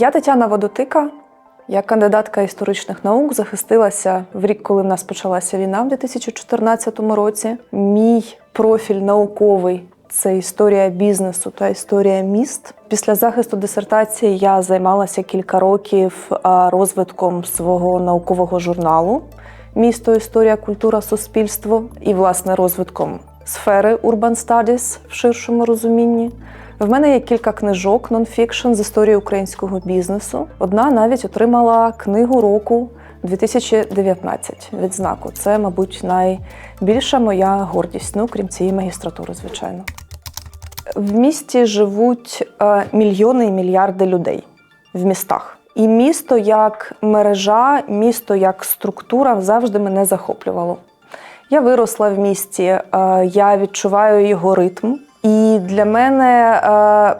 Я Тетяна Водотика. Я кандидатка історичних наук захистилася в рік, коли в нас почалася війна в 2014 році. Мій профіль науковий це історія бізнесу та історія міст. Після захисту дисертації я займалася кілька років розвитком свого наукового журналу Місто, історія, культура, суспільство і власне розвитком сфери Urban Studies в ширшому розумінні. В мене є кілька книжок нонфікшн з історії українського бізнесу. Одна навіть отримала книгу року 2019 відзнаку. Це, мабуть, найбільша моя гордість, ну крім цієї магістратури, звичайно. В місті живуть е, мільйони і мільярди людей в містах. І місто як мережа, місто як структура завжди мене захоплювало. Я виросла в місті, е, я відчуваю його ритм. Для мене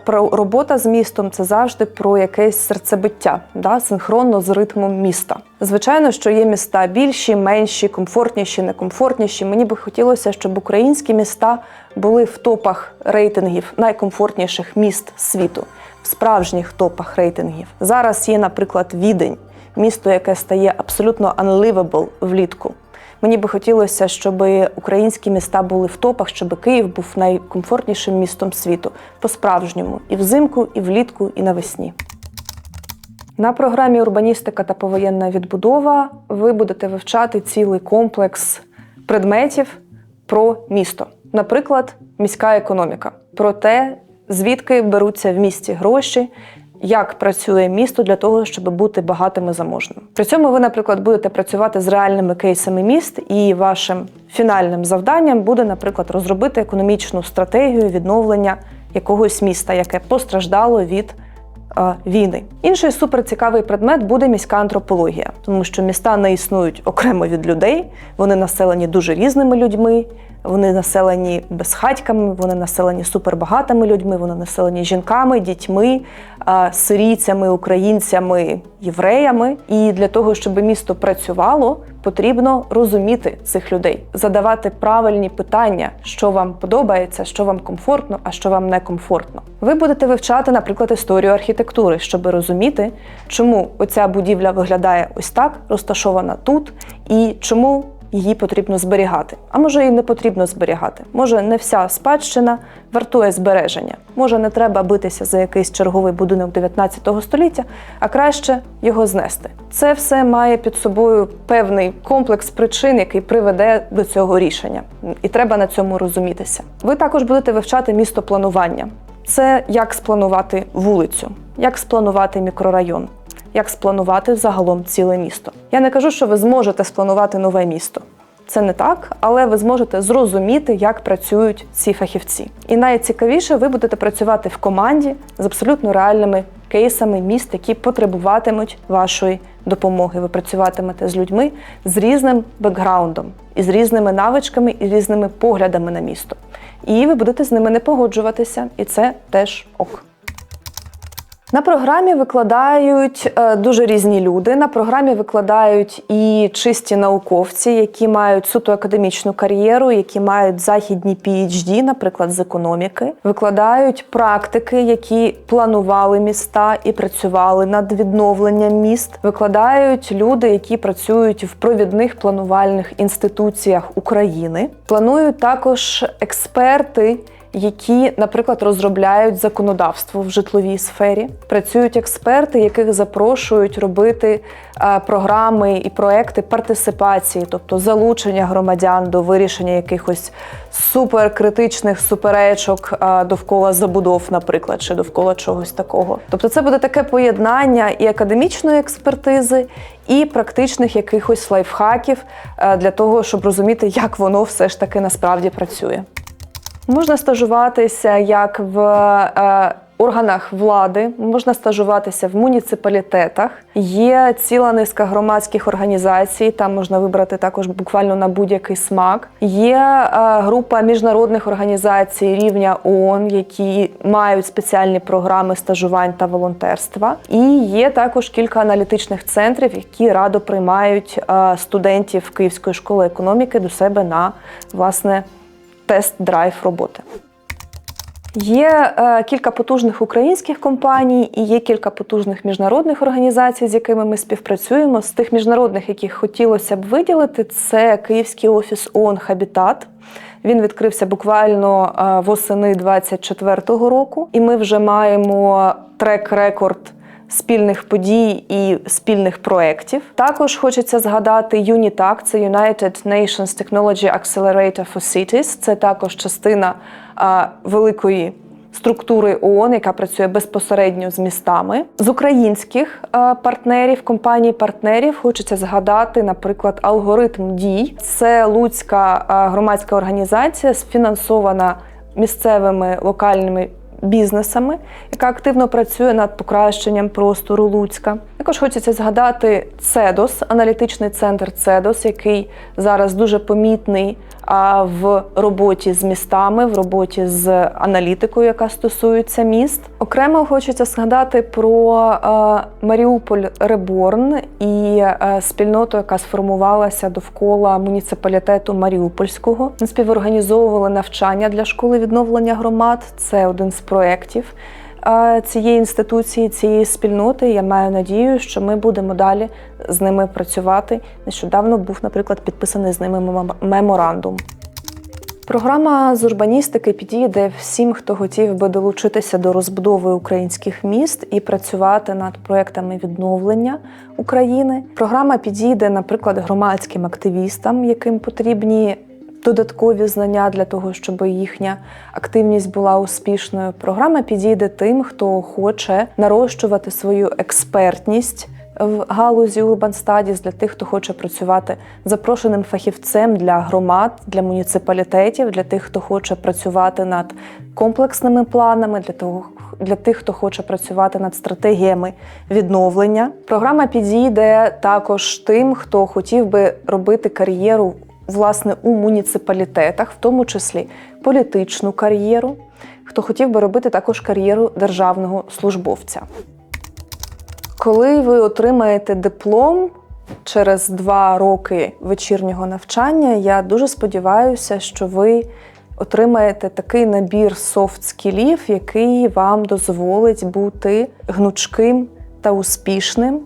е, робота з містом це завжди про якесь серцебиття, да, синхронно з ритмом міста. Звичайно, що є міста більші, менші, комфортніші, некомфортніші. Мені би хотілося, щоб українські міста були в топах рейтингів найкомфортніших міст світу, в справжніх топах рейтингів. Зараз є, наприклад, Відень, місто, яке стає абсолютно unlivable влітку. Мені би хотілося, щоб українські міста були в топах, щоб Київ був найкомфортнішим містом світу по-справжньому і взимку, і влітку, і навесні. На програмі Урбаністика та повоєнна відбудова ви будете вивчати цілий комплекс предметів про місто, наприклад, міська економіка, про те, звідки беруться в місті гроші, як працює місто для того, щоб бути багатим і заможним. При цьому ви, наприклад, будете працювати з реальними кейсами міст, і вашим фінальним завданням буде, наприклад, розробити економічну стратегію відновлення якогось міста, яке постраждало від е, війни. Інший суперцікавий предмет буде міська антропологія, тому що міста не існують окремо від людей, вони населені дуже різними людьми. Вони населені безхатьками, вони населені супербагатими людьми, вони населені жінками, дітьми, сирійцями, українцями, євреями. І для того, щоб місто працювало, потрібно розуміти цих людей, задавати правильні питання, що вам подобається, що вам комфортно, а що вам некомфортно. Ви будете вивчати, наприклад, історію архітектури, щоб розуміти, чому оця будівля виглядає ось так, розташована тут, і чому її потрібно зберігати. А може і не потрібно зберігати. Може, не вся спадщина вартує збереження. Може, не треба битися за якийсь черговий будинок 19 століття, а краще його знести. Це все має під собою певний комплекс причин, який приведе до цього рішення. І треба на цьому розумітися. Ви також будете вивчати містопланування. Це як спланувати вулицю, як спланувати мікрорайон, як спланувати загалом ціле місто. Я не кажу, що ви зможете спланувати нове місто. Це не так, але ви зможете зрозуміти, як працюють ці фахівці. І найцікавіше, ви будете працювати в команді з абсолютно реальними кейсами міст, які потребуватимуть вашої допомоги. Ви працюватимете з людьми з різним бекграундом, і з різними навичками і різними поглядами на місто. І ви будете з ними не погоджуватися, і це теж ок. На програмі викладають е, дуже різні люди. На програмі викладають і чисті науковці, які мають суто академічну кар'єру, які мають західні PhD, наприклад, з економіки. Викладають практики, які планували міста і працювали над відновленням міст. Викладають люди, які працюють в провідних планувальних інституціях України. Планують також експерти які, наприклад, розробляють законодавство в житловій сфері. Працюють експерти, яких запрошують робити е, програми і проекти партисипації, тобто залучення громадян до вирішення якихось суперкритичних суперечок е, довкола забудов, наприклад, чи довкола чогось такого. Тобто, це буде таке поєднання і академічної експертизи. І практичних якихось лайфхаків е, для того, щоб розуміти, як воно все ж таки насправді працює. Можна стажуватися як в е, органах влади, можна стажуватися в муніципалітетах. Є ціла низка громадських організацій, там можна вибрати також буквально на будь-який смак. Є е, група міжнародних організацій рівня ООН, які мають спеціальні програми стажувань та волонтерства. І є також кілька аналітичних центрів, які радо приймають е, студентів Київської школи економіки до себе на власне тест-драйв роботи. Є е, кілька потужних українських компаній і є кілька потужних міжнародних організацій, з якими ми співпрацюємо. З тих міжнародних, яких хотілося б виділити, це Київський офіс ООН Хабітат. Він відкрився буквально е, восени 24-го року, і ми вже маємо трек-рекорд спільних подій і спільних проєктів. Також хочеться згадати UNITAC, це United Nations Technology Accelerator for Cities. Це також частина а, великої. Структури ООН, яка працює безпосередньо з містами, з українських партнерів, компаній-партнерів, хочеться згадати, наприклад, алгоритм дій. Це луцька громадська організація, сфінансована місцевими локальними бізнесами, яка активно працює над покращенням простору Луцька. Також хочеться згадати Цедос, аналітичний центр Цедос, який зараз дуже помітний в роботі з містами, в роботі з аналітикою, яка стосується міст. Окремо хочеться згадати про Маріуполь Реборн і спільноту, яка сформувалася довкола муніципалітету Маріупольського. Ми співорганізовували навчання для школи відновлення громад. Це один з проєктів е, цієї інституції, цієї спільноти. Я маю надію, що ми будемо далі з ними працювати. Нещодавно був, наприклад, підписаний з ними меморандум. Програма з урбаністики підійде всім, хто хотів би долучитися до розбудови українських міст і працювати над проектами відновлення України. Програма підійде, наприклад, громадським активістам, яким потрібні додаткові знання для того, щоб їхня активність була успішною. Програма підійде тим, хто хоче нарощувати свою експертність в галузі Urban Studies для тих, хто хоче працювати запрошеним фахівцем для громад, для муніципалітетів, для тих, хто хоче працювати над комплексними планами, для того. Для тих, хто хоче працювати над стратегіями відновлення, програма підійде також тим, хто хотів би робити кар'єру власне у муніципалітетах, в тому числі політичну кар'єру, хто хотів би робити також кар'єру державного службовця. Коли ви отримаєте диплом через два роки вечірнього навчання, я дуже сподіваюся, що ви отримаєте такий набір софт-скілів, який вам дозволить бути гнучким та успішним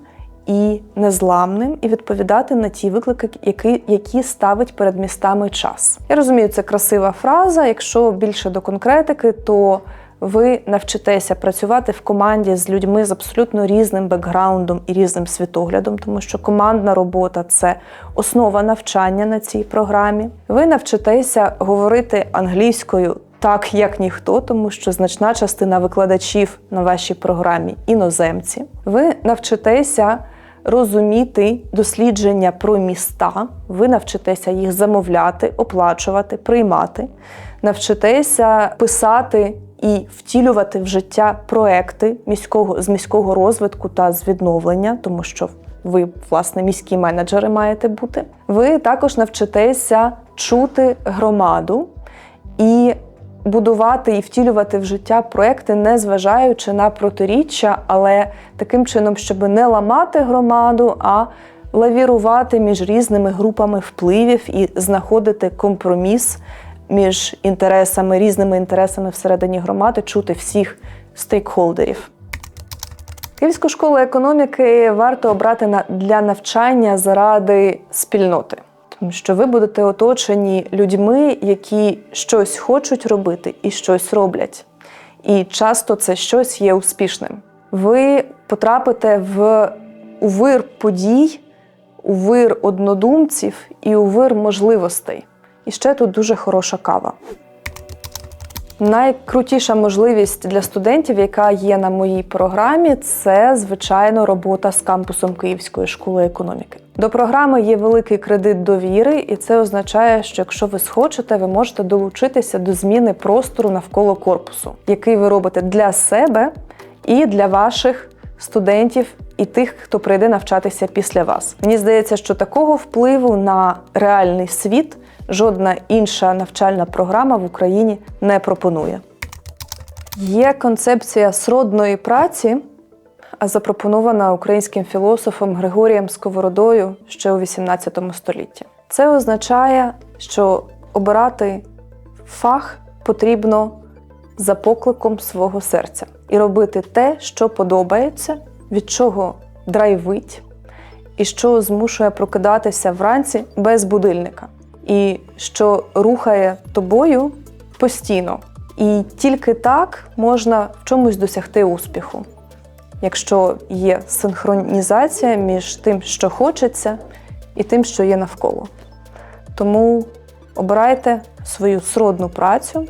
і незламним, і відповідати на ті виклики, які, які ставить перед містами час. Я розумію, це красива фраза. Якщо більше до конкретики, то ви навчитеся працювати в команді з людьми з абсолютно різним бекграундом і різним світоглядом, тому що командна робота це основа навчання на цій програмі. Ви навчитеся говорити англійською так, як ніхто, тому що значна частина викладачів на вашій програмі іноземці. Ви навчитеся розуміти дослідження про міста, ви навчитеся їх замовляти, оплачувати, приймати, навчитеся писати і втілювати в життя проекти міського з міського розвитку та з відновлення, тому що ви, власне, міські менеджери маєте бути. Ви також навчитеся чути громаду і будувати і втілювати в життя проекти, не зважаючи на протиріччя, але таким чином, щоб не ламати громаду, а лавірувати між різними групами впливів і знаходити компроміс між інтересами, різними інтересами всередині громади, чути всіх стейкхолдерів. Київську школу економіки варто обрати для навчання заради спільноти, що ви будете оточені людьми, які щось хочуть робити і щось роблять. І часто це щось є успішним. Ви потрапите в у вир подій, у вир однодумців і у вир можливостей. І ще тут дуже хороша кава. Найкрутіша можливість для студентів, яка є на моїй програмі, це звичайно робота з кампусом Київської школи економіки. До програми є великий кредит довіри, і це означає, що якщо ви схочете, ви можете долучитися до зміни простору навколо корпусу, який ви робите для себе і для ваших студентів і тих, хто прийде навчатися після вас. Мені здається, що такого впливу на реальний світ жодна інша навчальна програма в Україні не пропонує. Є концепція сродної праці, запропонована українським філософом Григорієм Сковородою ще у XVIII столітті. Це означає, що обирати фах потрібно за покликом свого серця і робити те, що подобається, від чого драйвить, і що змушує прокидатися вранці без будильника, і що рухає тобою постійно. І тільки так можна в чомусь досягти успіху, якщо є синхронізація між тим, що хочеться, і тим, що є навколо. Тому обирайте свою сродну працю,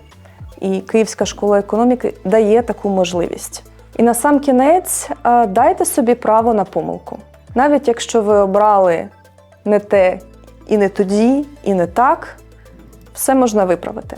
і Київська школа економіки дає таку можливість. І на сам кінець дайте собі право на помилку. Навіть якщо ви обрали не те і не тоді, і не так, все можна виправити.